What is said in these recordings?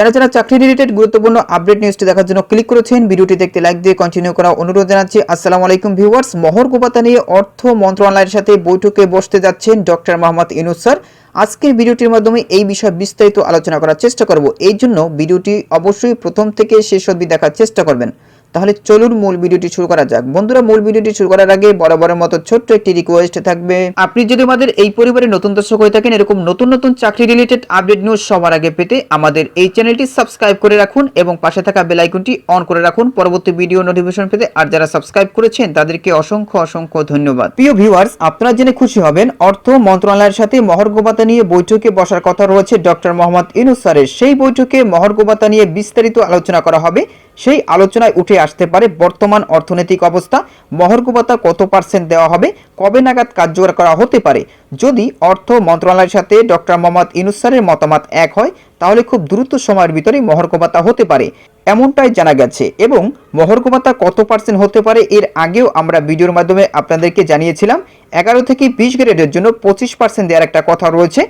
যারা যারা চাকরি রিলেটেড গুরুত্বপূর্ণ আপডেট নিউজটি দেখার জন্য ক্লিক করেছেন, ভিডিওটি দেখতে লাইক দিয়ে কন্টিনিউ করা অনুরোধ জানাচ্ছি। আসসালামু আলাইকুম ভিউয়ার্স মহর গোপাতা নিয়ে অর্থ মন্ত্রণালয়ের সাথে বৈঠকে বসতে যাচ্ছেন ডক্টর মোহাম্মদ ইনুস স্যার। আজকের ভিডিওটির মাধ্যমে এই বিষয়ে বিস্তারিত আলোচনা করার চেষ্টা করব। এই জন্য ভিডিওটি অবশ্যই প্রথম থেকে শেষ অবধি দেখার চেষ্টা করবেন। তাহলে চলুন মূল ভিডিওটি শুরু করা যাক। বন্ধুরা, মূল ভিডিওটি শুরু করার আগে বরাবরের মতো ছোট্ট একটি রিকোয়েস্ট থাকবে। আপনি যদি আমাদের এই পরিবারে নতুন দর্শক হয়ে থাকেন, এরকম নতুন নতুন চাকরি রিলেটেড আপডেট নিউজ সবার আগে পেতে আমাদের এই চ্যানেলটি সাবস্ক্রাইব করে রাখুন এবং পাশে থাকা বেল আইকনটি অন করে রাখুন। পরবর্তী ভিডিও নোটিফিকেশন পেতে আর যারা সাবস্ক্রাইব করেছেন, তাদেরকে অসংখ্য অসংখ্য ধন্যবাদ। প্রিয় ভিউয়ার্স আপনারা জেনে খুশি হবেন, অর্থ মন্ত্রণালয়ের সাথে মহর্গবাতা নিয়ে বৈঠকে বসার কথা রয়েছে ডক্টর মোহাম্মদ ইনুস স্যারের। সেই বৈঠকে মহর্গবাতা নিয়ে বিস্তারিত আলোচনা করা হবে। সেই আলোচনায় উঠে আসতে পারে। বর্তমান অর্থনৈতিক অবস্থা, মহর্গবতা কত পার্সেন্ট দেওয়া হবে, কবে নাগাদ কার্যকর করা হতে পারে? যদি অর্থ মন্ত্রণালয়ের সাথে ডক্টর মোহাম্মদ ইনুস স্যারের মতামত এক হয়, তাহলে খুব দ্রুত সময়ের ভিতরেই মহর্গবতা হতে পারে, এমনটাই জানা গেছে। এবং মহর্গবতা কত পার্সেন্ট হতে পারে এর আগেও আমরা ভিডিওর মাধ্যমে আপনাদেরকে জানিয়েছিলাম। এগারো থেকে বিশ গ্রেডের জন্য পঁচিশ পার্সেন্ট দেওয়ার একটা কথা রয়েছে,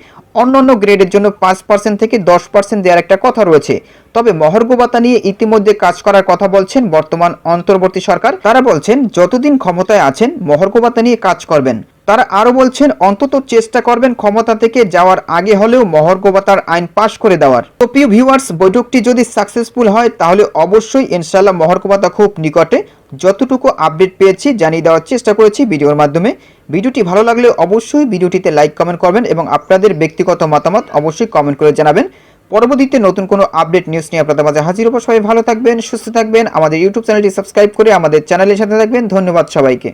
অন্যান্য গ্রেডের জন্য পাঁচ পার্সেন্ট থেকে দশ পার্সেন্ট দেওয়ার একটা কথা রয়েছে। তবে মহর্গবতা নিয়ে ইতিমধ্যে কাজ করার কথা বলছেন বর্তমান অন্তর্বর্তী সরকার। তারা বলছেন, যতদিন ক্ষমতায় আছেন মহর্গবতা নিয়ে কাজ করবেন। তারা আরও বলছেন, অন্তত চেষ্টা করবেন ক্ষমতা থেকে যাওয়ার আগে হলেও মহর্গবতার আইন পাশ করে দেওয়ার। তো প্রিয় ভিউয়ার্স, বৈঠকটি যদি সাকসেসফুল হয়, তাহলে অবশ্যই ইনশাল্লাহ মহর্গবতা খুব নিকটে যতটুকু আপডেট পেয়েছি, জানিয়ে দেওয়ার চেষ্টা করেছি ভিডিওর মাধ্যমে। ভিডিওটি ভালো লাগলে অবশ্যই ভিডিওটিতে লাইক, কমেন্ট করবেন এবং আপনাদের ব্যক্তিগত মতামত অবশ্যই কমেন্ট করে জানাবেন। পরবর্তীতে নতুন কোনো আপডেট নিউজ নিয়ে আপনাদের মাঝে হাজির হব। সবাই ভালো থাকবেন, সুস্থ থাকবেন। আমাদের ইউটিউব চ্যানেলটি সাবস্ক্রাইব করে আমাদের চ্যানেলের সাথে থাকবেন। ধন্যবাদ সবাইকে।